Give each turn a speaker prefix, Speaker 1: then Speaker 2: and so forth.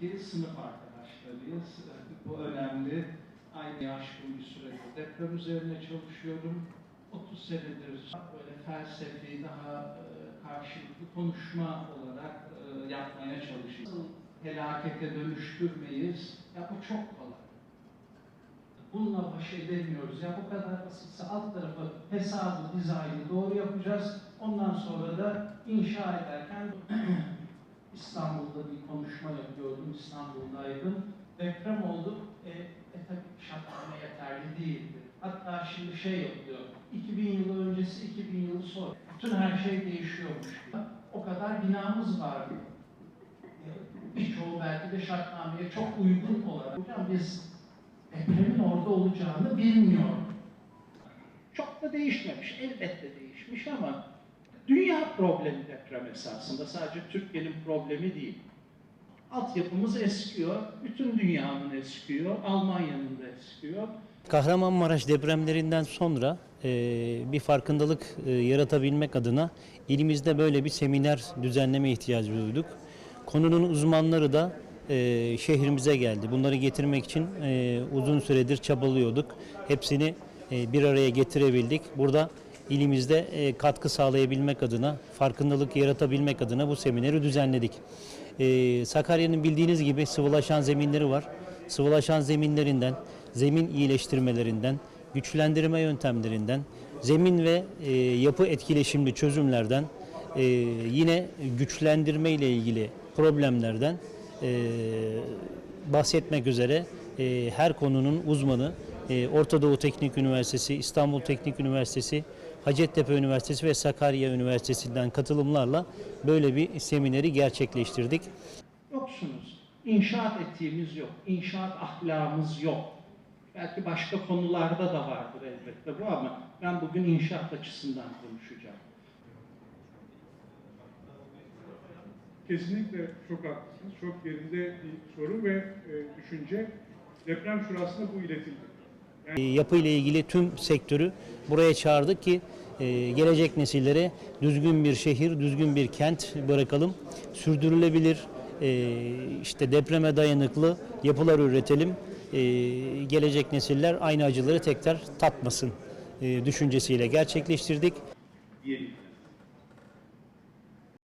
Speaker 1: ki sınıf arkadaşlarıyız. Bu önemli. Aynı yaş bir sürede deprem üzerine çalışıyorum. 30 senedir böyle felsefi, daha e, karşılıklı konuşma olarak e, yapmaya çalışıyoruz. Helakete dönüştürmeyiz. Ya bu çok kolay. Bununla baş edemiyoruz. Ya bu kadar basitse alt tarafı hesabı, dizaynı doğru yapacağız. Ondan sonra da inşa ederken İstanbul'da bir konuşma yapıyordum. Deprem oldu. E, e tabii şartlama yeterli değildi. Hatta şimdi şey yapılıyor. 2000 yıl öncesi, 2000 yıl sonra. Bütün her şey değişiyormuş. O kadar binamız vardı. E, Birçoğu belki de şartnameye çok uygun olarak. Hocam biz depremin orada olacağını bilmiyorum. Çok da değişmemiş, elbette değişmiş ama dünya problemi deprem esasında. Sadece Türkiye'nin problemi değil. Altyapımız eskiyor, bütün dünyanın eskiyor, Almanya'nın da eskiyor.
Speaker 2: Kahramanmaraş depremlerinden sonra e, bir farkındalık e, yaratabilmek adına ilimizde böyle bir seminer düzenleme ihtiyacı duyduk. Konunun uzmanları da e, şehrimize geldi. Bunları getirmek için uzun süredir çabalıyorduk. Hepsini bir araya getirebildik. Burada ilimizde katkı sağlayabilmek adına, farkındalık yaratabilmek adına bu semineri düzenledik. E, Sakarya'nın bildiğiniz gibi sıvılaşan zeminleri var. Sıvılaşan zeminlerinden, zemin iyileştirmelerinden, güçlendirme yöntemlerinden, zemin ve e, yapı etkileşimli çözümlerden, e, yine güçlendirme ile ilgili problemlerden e, bahsetmek üzere her konunun uzmanı e, Orta Doğu Teknik Üniversitesi, İstanbul Teknik Üniversitesi, Hacettepe Üniversitesi ve Sakarya Üniversitesi'nden katılımlarla böyle bir semineri gerçekleştirdik.
Speaker 1: Yoksunuz. İnşaat etiğimiz yok. İnşaat ahlakımız yok. Belki başka konularda da vardır elbette bu ama ben bugün inşaat açısından konuşacağım.
Speaker 3: Kesinlikle çok haklısınız. Çok yerinde bir soru ve e, düşünce. Deprem şurasında bu iletildi.
Speaker 2: E, Yapı ile ilgili tüm sektörü buraya çağırdık ki e, gelecek nesillere düzgün bir şehir, düzgün bir kent bırakalım. Sürdürülebilir, e, işte depreme dayanıklı yapılar üretelim. Gelecek nesiller aynı acıları tekrar tatmasın düşüncesiyle gerçekleştirdik.
Speaker 3: diyelim.